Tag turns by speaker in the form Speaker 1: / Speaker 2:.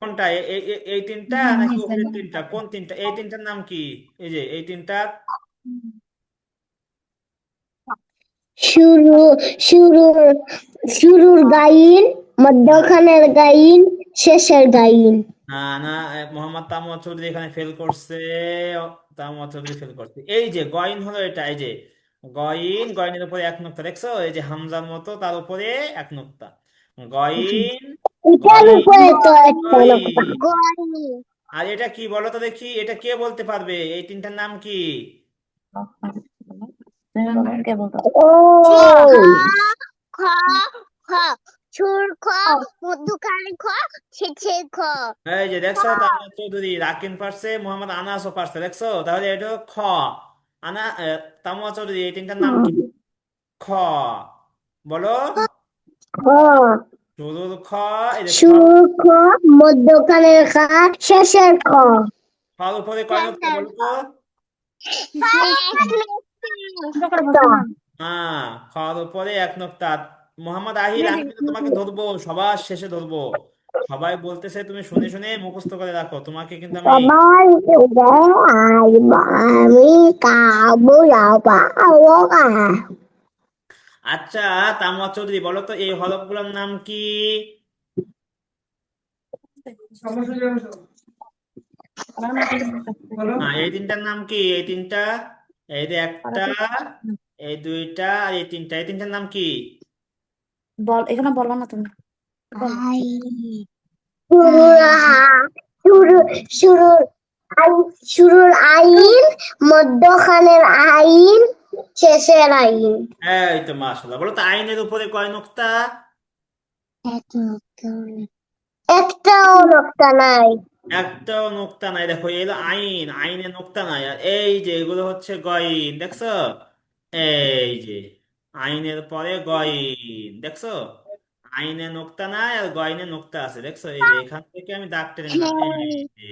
Speaker 1: কোনটা? এই তিনটা নাকি উপরের তিনটা? কোন তিনটা? এই তিনটার নাম কি? এই যে এই তিনটা।
Speaker 2: শুরু শুরুর শুরুর গাইন মধ্যখানের গাইন শেষের গাইন।
Speaker 1: না না মোহাম্মদ তামুয়া চৌধুরী এখানে ফেল করছে। তামুয়া চৌধুরী ফেল করছে। এই যে গয়ন হলো এটা এই যে গয়ন গয়নের উপরে এক নোক্তা দেখছ? এই যে হামজার মতো তার উপরে এক নোক্তা। গয়ন
Speaker 2: এটার উপরে তো।
Speaker 1: আর এটা কি? বলো তো দেখি। এটা কে বলতে পারবে? এই তিনটার নাম কি?
Speaker 3: কে
Speaker 4: খ খ সুর খ মধ্যখানে খ শেষে খ
Speaker 1: এই যে দেখছ তামুয়া চৌধুরী রাকিন পারছে মোহাম্মদ আনাসও পারছে দেখছ? তাহলে এটা খ। আনা তামুয়া চৌধুরী এই তিনটার নাম কি? খ। বলো।
Speaker 2: খ
Speaker 1: শুরুর খ এই
Speaker 2: শুরুর খ মধ্যখানের খ শেষের খ
Speaker 1: উপরে কয় নোক্তা বলো হ্যাঁ খাওয়ার উপরে এক নোক্তা। মোহাম্মদ আহির আমি তোমাকে ধরবো সবার শেষে ধরবো। সবাই বলতেছে তুমি শুনে শুনে মুখস্থ করে রাখো। তোমাকে কিন্তু আমি
Speaker 2: আমি
Speaker 1: আচ্ছা তামুয়া চৌধুরী বলো তো এই হরফগুলোর নাম কি? হ্যাঁ এই তিনটার নাম কি? এই তিনটা এই যে একটা এই দুইটা আর এই তিনটা এই তিনটার নাম কি?
Speaker 3: বল এখানে বলো না তুমি।
Speaker 2: শুরুর আইন মধ্যখানের আইন শেষের আইন
Speaker 1: এই তো মাশাআল্লাহ বলো তো আইনের উপরে কয় নোক্তা
Speaker 2: একটাও নাই
Speaker 1: একটাও নোক্তা নাই দেখো এলো আইন আইনে নোক্তা নাই আর এই যে এগুলো হচ্ছে গইন দেখছ এই যে আইনের পরে গইন দেখছ আইনে নোক্তা নাই আর গইনে নোক্তা আছে দেখছ এই যে এখান থেকে আমি দাগ টেনে নিলাম এই যে